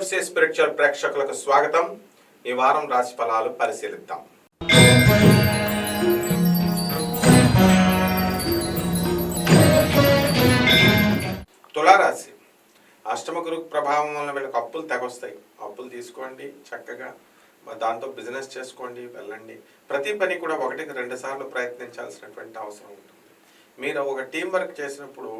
Picture ప్రేక్షకులకు స్వాగతం. ఈ వారం రాశి ఫలాలు పరిశీలిద్దాం. తులారాశి. అష్టమ గురు ప్రభావం వల్ల వీళ్ళకి అప్పులు తెగొస్తాయి. అప్పులు తీసుకోండి చక్కగా. దాంతో బిజినెస్ చేసుకోండి వెళ్ళండి. ప్రతి పని కూడా ఒకటికి రెండు సార్లు ప్రయత్నించాల్సినటువంటి అవసరం ఉంటుంది. మీరు ఒక టీం వర్క్ చేసినప్పుడు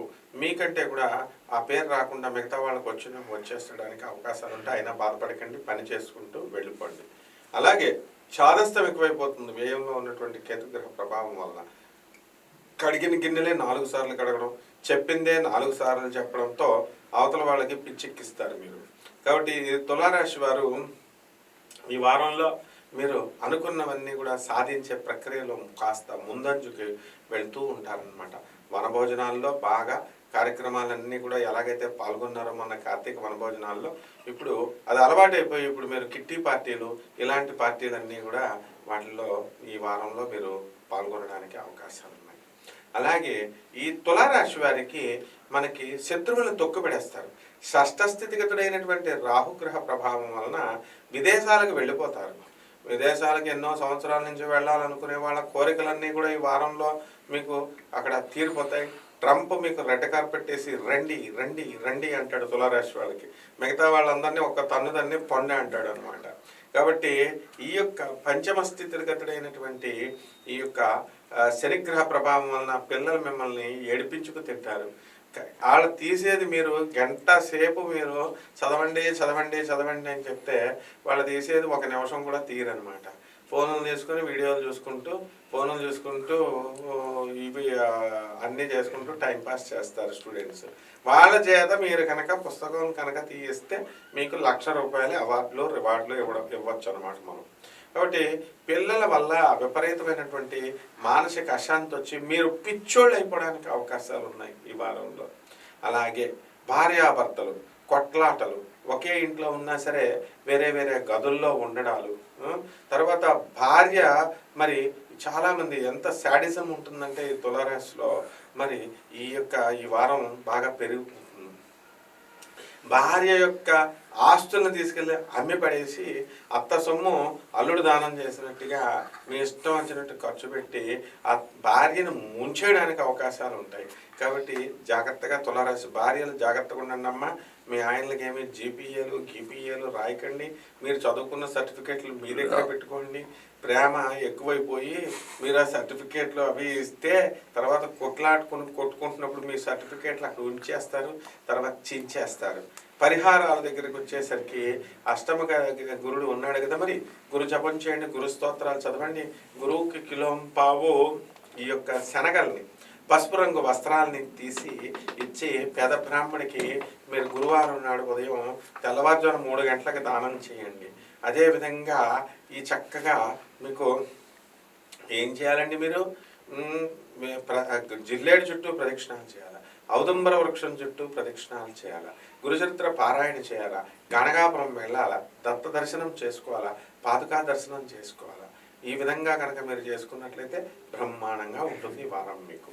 మీకంటే కూడా ఆ పేరు రాకుండా మిగతా వాళ్ళకి వచ్చిన వచ్చేసడానికి అవకాశాలు ఉంటాయి. అయినా బాధపడకండి పని చేసుకుంటూ వెళ్ళిపోండి. అలాగే చాదస్తం ఎక్కువైపోతుంది వ్యయంలో ఉన్నటువంటి కేతుగ్రహ ప్రభావం వలన. కడిగిన గిన్నెలే నాలుగు సార్లు కడగడం చెప్పిందే నాలుగు సార్లు చెప్పడంతో అవతల వాళ్ళకి పిచ్చెక్కిస్తారు మీరు. కాబట్టి తులారాశి వారు ఈ వారంలో మీరు అనుకున్నవన్నీ కూడా సాధించే ప్రక్రియలో కాస్త ముందంజుకి వెళ్తూ ఉంటారనమాట వనభోజనాల్లో బాగా కార్యక్రమాలన్నీ కూడా ఎలాగైతే పాల్గొన్నారో మన కార్తీక వనభోజనాల్లో ఇప్పుడు అది అలవాటైపోయి ఇప్పుడు మీరు కిట్టి పార్టీలు ఇలాంటి పార్టీలన్నీ కూడా వాటిల్లో ఈ వారంలో మీరు పాల్గొనడానికి అవకాశాలు ఉన్నాయి అలాగే ఈ తులారాశి వారికి మనకి శత్రువులను తొక్కుపెడేస్తారు షష్ఠ స్థితిగతుడైనటువంటి రాహుగ్రహ ప్రభావం వలన విదేశాలకు వెళ్ళిపోతారు. విదేశాలకు ఎన్నో సంవత్సరాల నుంచి వెళ్ళాలనుకునే వాళ్ళ కోరికలన్నీ కూడా ఈ వారంలో మీకు అక్కడ తీరిపోతాయి. ట్రంప్ మీకు రెడ్ కార్పెట్ వేసి రండి రండి రండి అంటాడు తులారాశి వాళ్ళకి. మిగతా వాళ్ళందరినీ ఒక తన్నుదన్ని పొండే అంటాడు అనమాట కాబట్టి ఈ యొక్క పంచమ స్థితిగతుడైనటువంటి ఈ యొక్క శనిగ్రహ ప్రభావం వలన పిల్లలు మిమ్మల్ని ఏడిపించుకు తింటారు. వాళ్ళు తీసేది మీరు గంట సేపు మీరు చదవండి చదవండి చదవండి అని చెప్తే వాళ్ళు తీసేది ఒక నిమిషం కూడా తీరనమాట. ఫోన్లు తీసుకుని వీడియోలు చూసుకుంటూ ఫోన్లు చూసుకుంటూ ఇవి అన్నీ చేసుకుంటూ టైంపాస్ చేస్తారు స్టూడెంట్స్. వాళ్ళ చేత మీరు కనుక పుస్తకం కనుక తీయిస్తే మీకు లక్ష రూపాయలు అవార్డులు రివార్డులు ఇవ్వడం ఇవ్వచ్చు అనమాట మనం. కాబట్టి పిల్లల వల్ల విపరీతమైనటువంటి మానసిక అశాంతి వచ్చి మీరు పిచ్చోళ్ళు అయిపోవడానికి అవకాశాలు ఉన్నాయి ఈ వారంలో. అలాగే భార్యాభర్తలు కొట్లాటలు ఒకే ఇంట్లో ఉన్నా సరే వేరే వేరే గదుల్లో ఉండడాలు తర్వాత భార్య మరి చాలామంది ఎంత శాడిజం ఉంటుందంటే ఈ తులరాశిలో మరి ఈ యొక్క ఈ వారం బాగా పెరుగుతుంది భార్య యొక్క ఆస్తులను తీసుకెళ్ళి అమ్మి పడేసి అత్త సొమ్ము అల్లుడు దానం చేసినట్టుగా మీ ఇష్టం వచ్చినట్టు ఖర్చు పెట్టి ఆ భార్యను ముంచేయడానికి అవకాశాలు ఉంటాయి. కాబట్టి జాగ్రత్తగా తులారాశి భార్యలు జాగ్రత్తగా ఉండండి అమ్మా మీ ఆయనలకి ఏమి జీపీఏలు గీపీఏలు రాయకండి. మీరు చదువుకున్న సర్టిఫికేట్లు మీ దగ్గర పెట్టుకోండి. ప్రేమ ఎక్కువైపోయి మీరు ఆ సర్టిఫికేట్లు అవి ఇస్తే తర్వాత కొట్లాడుకుని కొట్టుకుంటున్నప్పుడు మీ సర్టిఫికేట్లు అక్కడ ఉంచేస్తారు తర్వాత చించేస్తారు పరిహారాల దగ్గరికి వచ్చేసరికి అష్టమ గ- గురుడు ఉన్నాడు కదా మరి? గురు జపం చేయండి గురు స్తోత్రాలు చదవండి. గురువుకి కిలోం పావు ఈ యొక్క శనగల్ని. పసుపు రంగు వస్త్రాలని తీసి ఇచ్చి పేద బ్రాహ్మణికి మీరు గురువారం నాడు ఉదయం తెల్లవారుజాము మూడు గంటలకు దానం చేయండి. అదేవిధంగా ఈ చక్కగా మీకు ఏం చేయాలండి మీరు? ప్ర- జిల్లేడు చుట్టూ ప్రదక్షిణాలు చేయాలా? ఔదంబర వృక్షం చుట్టూ ప్రదక్షిణాలు చేయాలా? గురుచరిత్ర పారాయణ చేయాలా? గణగాపురం వెళ్ళాలా? దత్త దర్శనం చేసుకోవాలా? పాదుకా దర్శనం చేసుకోవాలా? ఈ విధంగా కనుక మీరు చేసుకున్నట్లయితే బ్రహ్మాండంగా ఉంటుంది ఈ వారం మీకు.